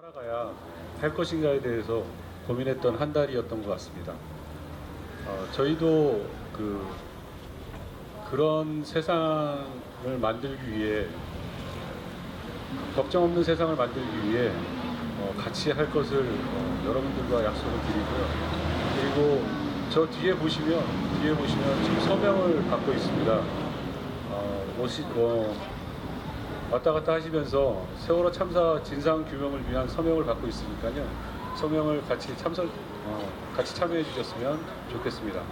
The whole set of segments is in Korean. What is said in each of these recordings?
살아가야 할 것인가에 대해서 고민했던 한 달이었던 것 같습니다. 어, 저희도 그 그런 세상을 만들기 위해 걱정 없는 세상을 만들기 위해 어, 같이 할 것을 어, 여러분들과 약속을 드리고요. 그리고 저 뒤에 보시면 뒤에 보시면 지금 서명을 받고 있습니다. 어, 오시, 어, 왔다 갔다 하시면서 세월호 참사 진상 규명을 위한 서명을 받고 있으니까요. 서명을 같이 참석, 어, 같이 참여해 주셨으면 좋겠습니다.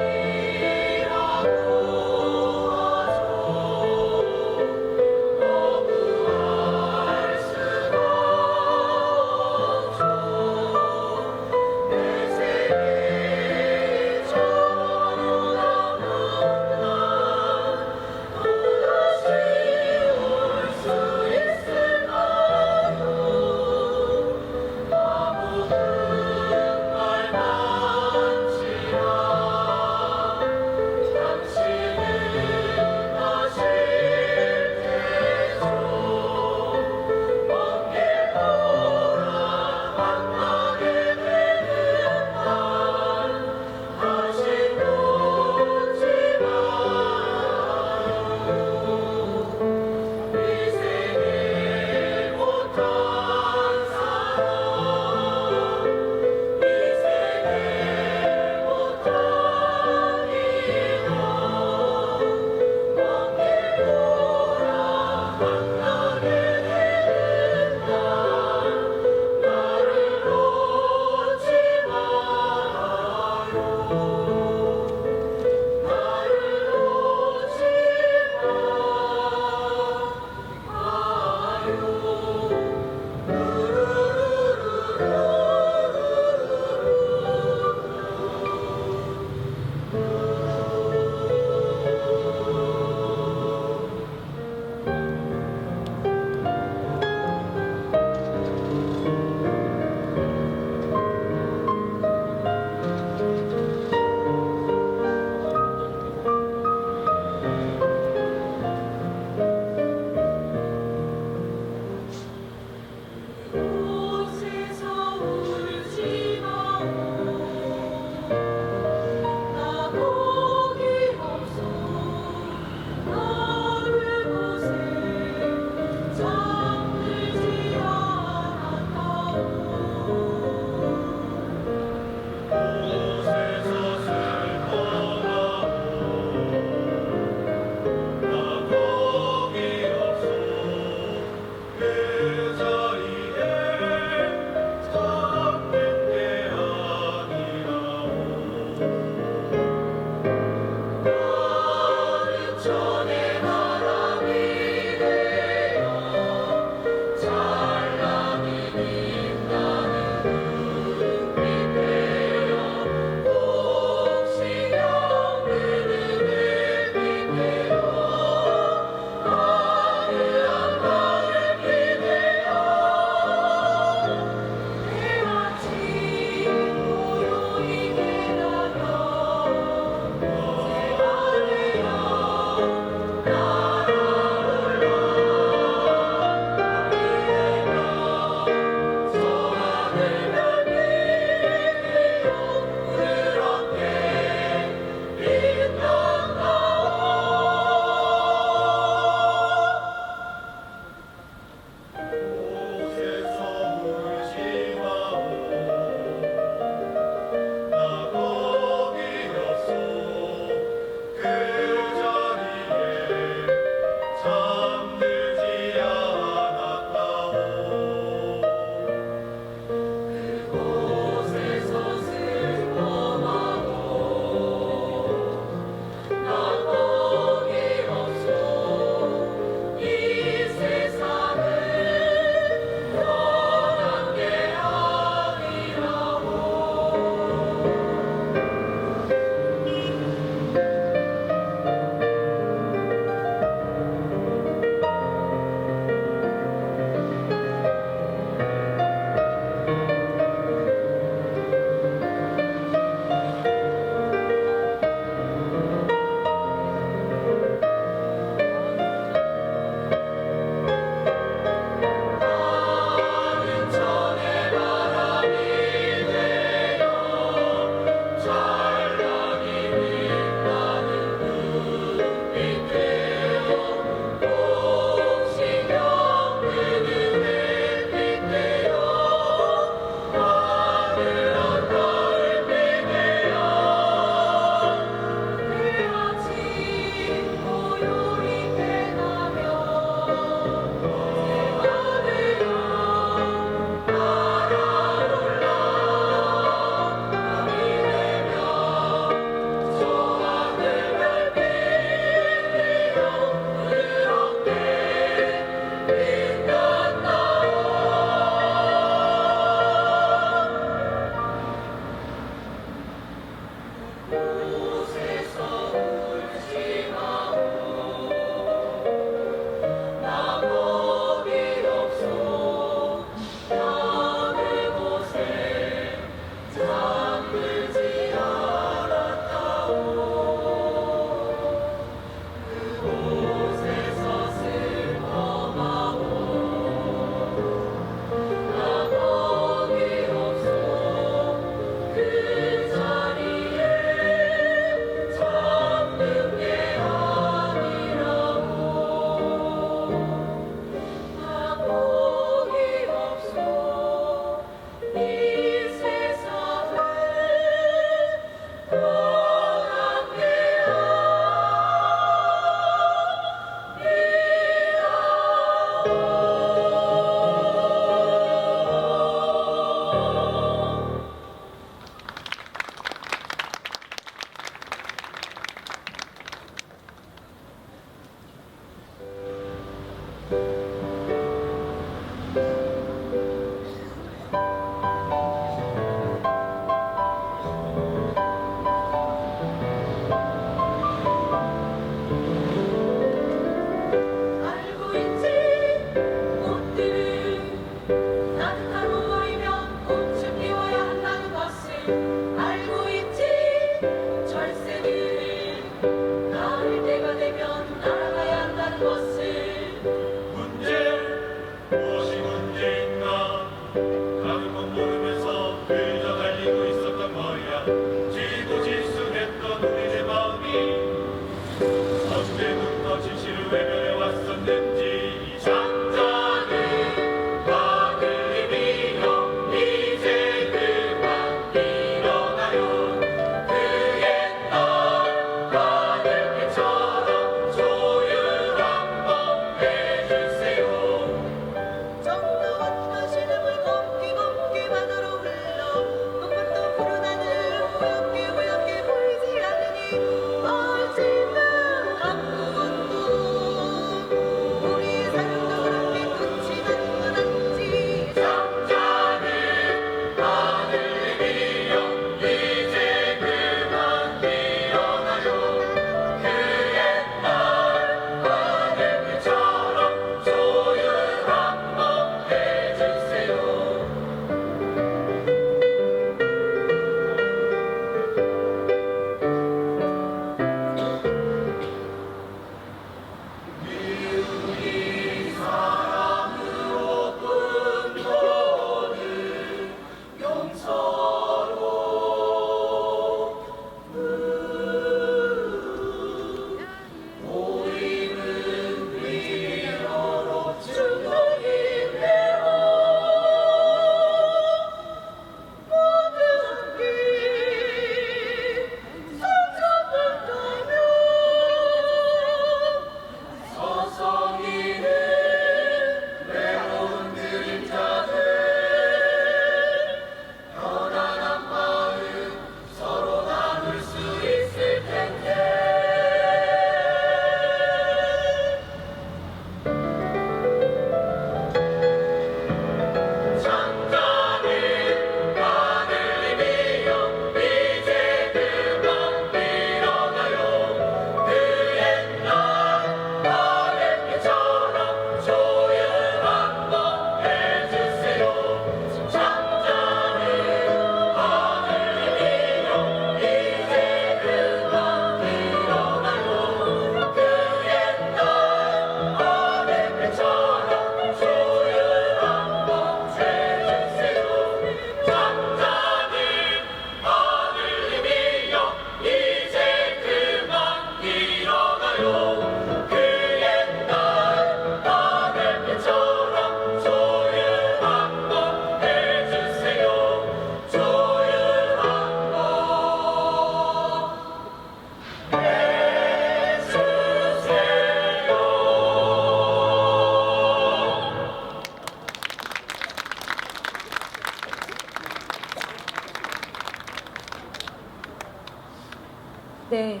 네.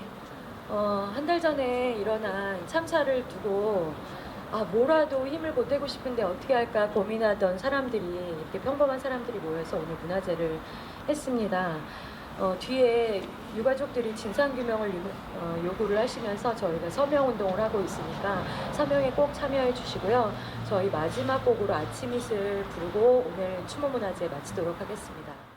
어, 한 달 전에 일어난 참사를 두고 아, 뭐라도 힘을 보태고 싶은데 어떻게 할까 고민하던 사람들이 이렇게 평범한 사람들이 모여서 오늘 문화제를 했습니다. 어, 뒤에 유가족들이 진상규명을 유, 어, 요구를 하시면서 저희가 서명운동을 하고 있으니까 서명에 꼭 참여해 주시고요. 저희 마지막 곡으로 아침 이슬 부르고 오늘 추모문화제 마치도록 하겠습니다.